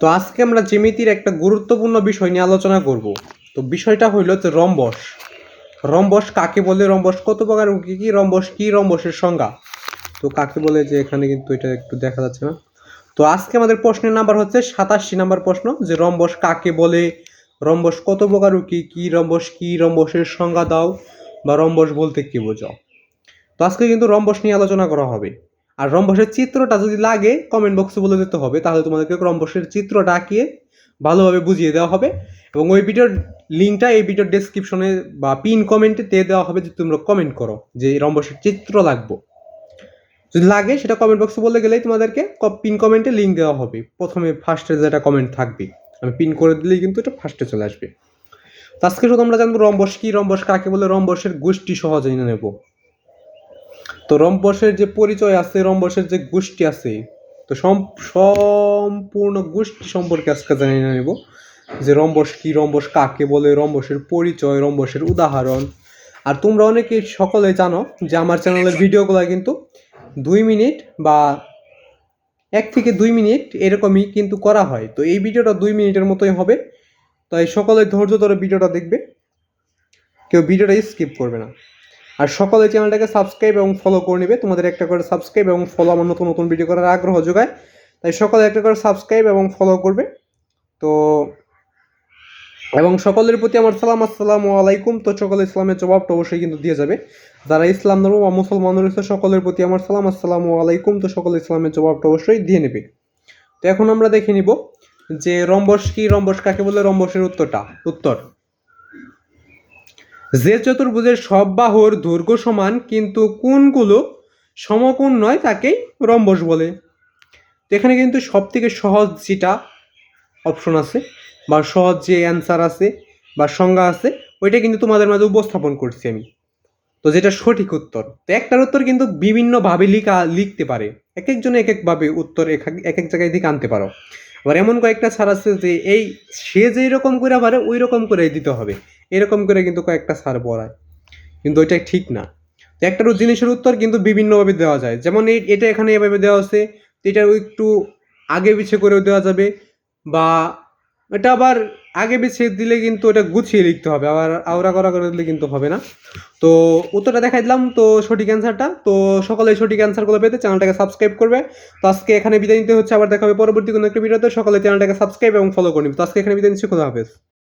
তো আজকে আমরা জ্যামিতির একটা গুরুত্বপূর্ণ বিষয় নিয়ে আলোচনা করব। তো বিষয়টা হইল যে রম্বস। রম্বস কাকে বলে? রম্বস কত প্রকার কি কি? রম্বস কি? রম্বসের সংজ্ঞা। তো কাকে বলে যে এখানে কিন্তু এটা একটু দেখা যাচ্ছে না। তো আজকে আমাদের প্রশ্নের নাম্বার হচ্ছে সাতাশি নাম্বার প্রশ্ন, যে রম্বস কাকে বলে? রম্বস কত প্রকার কি কি? রম্বস কি? রম্বসের সংজ্ঞা দাও, বা রম্বস বলতে কি বোঝাও? তো আজকে কিন্তু রম্বস নিয়ে আলোচনা করা হবে। আর রম্বসের চিত্রটা যদি লাগে কমেন্ট বক্সে বলে দিতে হবে, তাহলে তোমাদেরকে রম্বসের চিত্রটা আঁকিয়ে ভালোভাবে বুঝিয়ে দেওয়া হবে। এবং ওই ভিডিওর লিঙ্কটা এই ভিডিওর ডেসক্রিপশনে বা পিন কমেন্টে দিয়ে দেওয়া হবে যে তোমরা কমেন্ট করো যে রম্বসের চিত্র লাগবো। যদি লাগে, সেটা কমেন্ট বক্সে বলে গেলেই তোমাদেরকে পিন কমেন্টে লিঙ্ক দেওয়া হবে। প্রথমে ফার্স্টে যেটা কমেন্ট থাকবে, আমি পিন করে দিলেই কিন্তু এটা ফার্স্টে চলে আসবে। আজকে শুধু আমরা জানব রম্বস কি, রম্বস কাকে বলে, রম্বসের গোষ্ঠী সহজে নেব। তো রম্বসের যে পরিচয় আছে, রম্বসের যে গোষ্ঠী আছে, তো সম- সম্পূর্ণ গোষ্ঠী সম্পর্কে আজকে জানিয়ে নেব। যে রম্বস কি, রম্বস কাকে বলে, রম্বসের পরিচয়, রম্বসের উদাহরণ। আর তোমরা অনেকে সকলে জানো যে আমার চ্যানেলের ভিডিওগুলো কিন্তু দুই মিনিট বা এক থেকে দুই মিনিট এরকমই কিন্তু করা হয়। তো এই ভিডিওটা দুই মিনিটের মতোই হবে। তাই সকলে ধৈর্য ধরে ভিডিওটা দেখবে। কেউ ভিডিওটা স্কিপ করবে না। আর সকলে চ্যানেলটাকে সাবস্ক্রাইব এবং ফলো করে নেবে। তোমাদের একটা করে সাবস্ক্রাইব এবং ফলো আমার নতুন নতুন ভিডিও করার আগ্রহ যোগায়। তাই সকলে একটা করে সাবস্ক্রাইব এবং ফলো করবে। তো, এবং সকলের প্রতি আমার সালাম, আসসালামু আলাইকুম। তো সকলে ইসলামের জবাবটা অবশ্যই কিন্তু দিয়ে যাবে। যারা ইসলাম ধর্ম বা মুসলমান রয়েছে, সকলের প্রতি আমার সালাম, আসসালামু আলাইকুম। তো সকলে ইসলামের জবাবটা অবশ্যই দিয়ে নেবে। তো এখন আমরা দেখে নিব যে রম্বস কি, রম্বস কাকে বলে, রম্বসের উত্তরটা, উত্তর। যে চতুর্ভুজের সব বাহুর দৈর্ঘ্য সমান, কিন্তু কোনগুলো সমকোণ নয় তাকেই রম্বস বলে। এখানে কিন্তু সব থেকে সহজ যেটা অপশন আছে, বা সহজ যে অ্যান্সার আছে, বা সংজ্ঞা আছে, ওইটা কিন্তু তোমাদের মাঝে উপস্থাপন করছি আমি। তো যেটা সঠিক উত্তর, তো একটার উত্তর কিন্তু বিভিন্নভাবে লিখা, লিখতে পারে। এক একজনে এক একভাবে উত্তর এক এক- এক এক জায়গায় থেকে আনতে পারো। আবার এমন কয়েকটা ছাড় আছে যে, এই সে যেই রকম করে পারে, ওই রকম করে দিতে হবে। এরকম করে কিন্তু কয়েকটা সার পড়ায়। কিন্তু ওইটা ঠিক না। তো একটার জিনিসের উত্তর কিন্তু বিভিন্নভাবে দেওয়া যায়। যেমন এটা এখানে এভাবে দেওয়া আছে এটা একটু আগে পিছে করেও দেওয়া যাবে, বা এটা আবার আগে পিছিয়ে দিলে কিন্তু এটা গুছিয়ে লিখতে হবে, আবার আওড়া করা করে দিলে কিন্তু হবে না। তো উত্তরটা দেখাই দিলাম, তো সঠিক অ্যান্সারটা তো সকলে সঠিক অ্যান্সারগুলো পেতে চ্যানেলটাকে সাবস্ক্রাইব করবে। তো আজকে এখানে বিদায় নিতে হচ্ছে, আবার দেখা হবে পরবর্তী কোনো একটা ভিডিওতে। সকলে চ্যানেলটাকে সাবস্ক্রাইব এবং ফলো করে নিবে। তো আজকে এখানে বিদায় নিচ্ছি, খোদা হাফেজ।